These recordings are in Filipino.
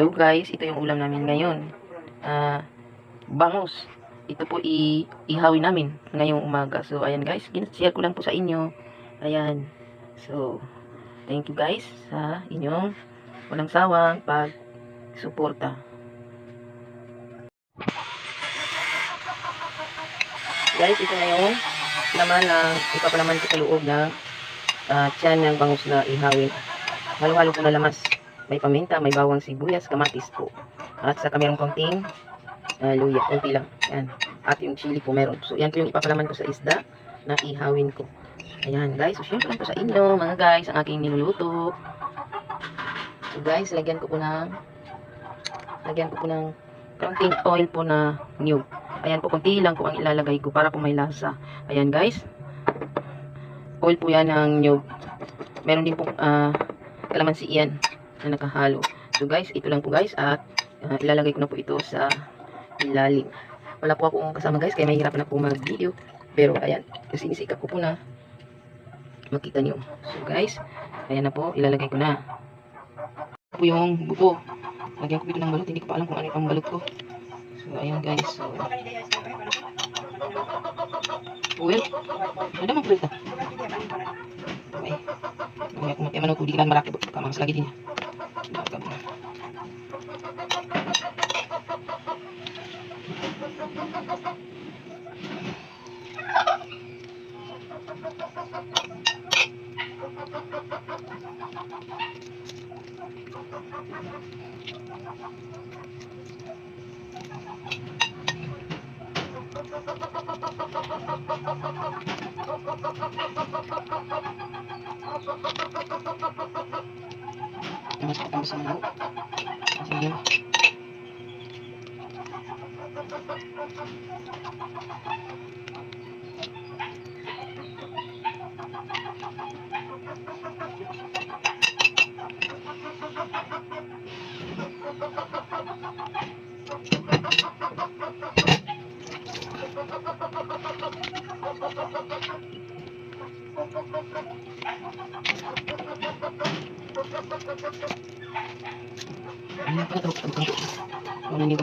Hello guys, ito yung ulam namin ngayon. Ah, bangus. Ito po i ihawin namin ngayong umaga. So ayan guys, ginashare ko lang po sa inyo. Ayan. So, thank you guys sa inyong walang sawang pag suporta. Guys, ito na yung laman ng ipapalaman ko sa loob ng ah, tiyan ng bangus na ihawin. Halo-halo ko na lamas. May paminta, may bawang sibuyas, kamatis po. At saka mayroong konting uh, luya, konti lang. Yan. At yung chili po meron. So, yan po yung ipapalaman ko sa isda na ihawin ko. Ayan, guys. So, ko lang po sa inyo, mga guys, ang aking niluluto. So, guys, lagyan ko po ng lagyan ko po ng konting oil po na new. Ayan po, konti lang po ang ilalagay ko para po may lasa. Ayan, guys. Oil po yan ng new. Meron din po ah, kalamansi yan na nakahalo. So guys, ito lang po guys at uh, ilalagay ko na po ito sa ilalim. Wala po akong kasama guys kaya mahirap na po mag-video. Pero ayan, sinisikap ko po na makita niyo. So guys, ayan na po, ilalagay ko na. Ito po yung buko. Lagyan ko po ito ng balot. Hindi ko pa alam kung ano yung balot ko. So ayan guys. So, Well, ada mo pulita. Okay. Mamaya kung matiyaman ako, di kailan maraki. Baka mga lagi din niya. Baka mo. Mas ketemu sama lauk. Masih diam. Ano pala daw pag kanto? Ano hindi ko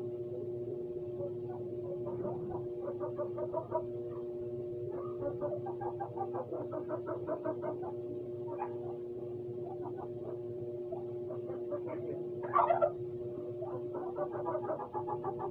siya? Ano?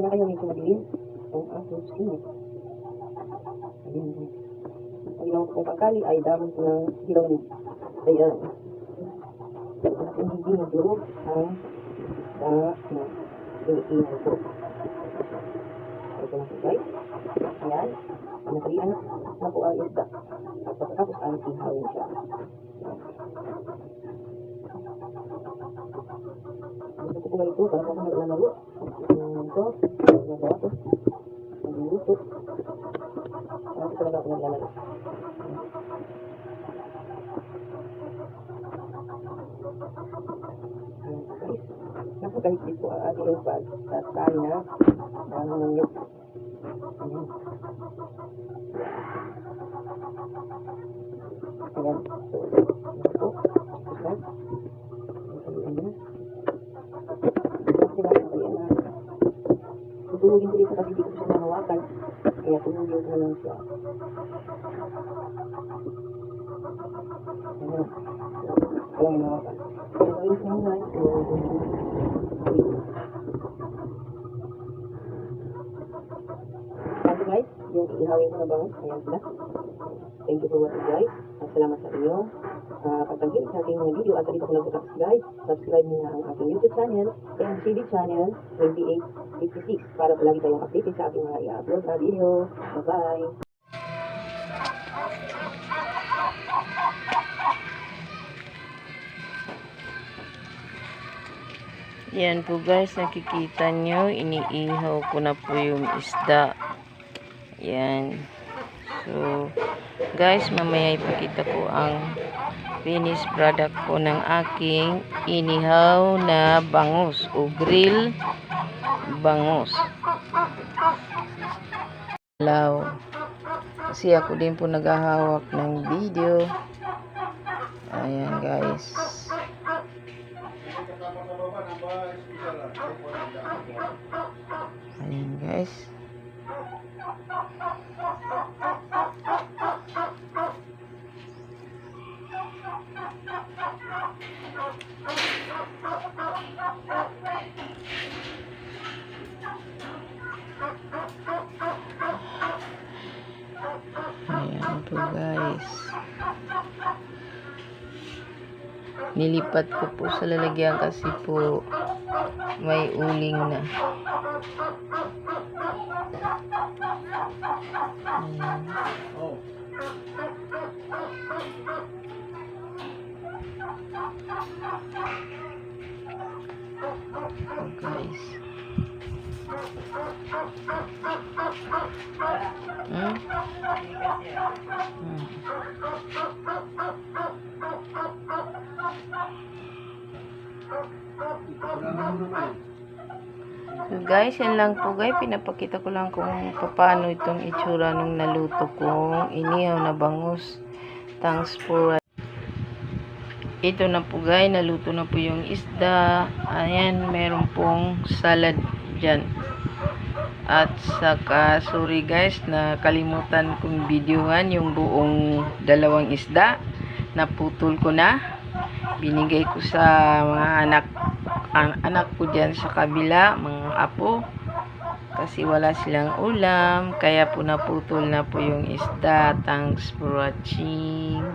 Kayo medyo madilim. Ang aking skin. Madilim din. ginawa ko pong pangkali ay dami ko ng hilaw ni. Ayan. At hindi madurog ang isda na iniihaw ko. Ito na po. Ayan. Nakalian na po ang isda. At pagkatapos ang ihawin siya. Gusto ko po ganito para sa mga naglalaro. Ayan, Ito. Nagawa ko. Nagluluto. Ko talaga ako naglalaro. Napakahigpit po ang ating pag at nanyok. Ayan. Ayan ito po. Ito. Ayan na. Kasi lang ayan na. Tutulugin ko dito kasi di ko siya mahawakan. Kaya tumulog na lang siya. Ayan. So, walang mahawakan. Kaya gawin ko muna. Ito guys, yung ihawin ko na. Thank you for watching guys. At salamat. Uh, pagtangkin sa aking mga video at dito ko nag-subscribe. Subscribe niyo na ang aking YouTube channel, MCB channel 2856 para palagi tayong updated sa aking mga i-upload na video. Bye-bye! Yan po guys, nakikita nyo, iniihaw ko na po yung isda. Yan. So, guys, mamaya ipakita ko ang finished product po ng aking inihaw na bangus o grill bangus. Law. Kasi ako din po naghahawak ng video. Ayan guys. Ayan guys. Ayan po guys. Nilipat ko po sa lalagyan kasi po may uling na. Ayan. Oh, guys. So guys, yan lang po guys. Pinapakita ko lang kung paano itong itsura nung naluto kong inihaw na bangus. Thanks for ito na po guys, naluto na po yung isda. Ayan, meron pong salad dyan. At saka, sorry guys, nakalimutan kong videohan yung buong dalawang isda. Naputol ko na. Binigay ko sa mga anak ang anak ko dyan sa kabila, mga apo. Kasi wala silang ulam. Kaya po naputol na po yung isda. Thanks for watching.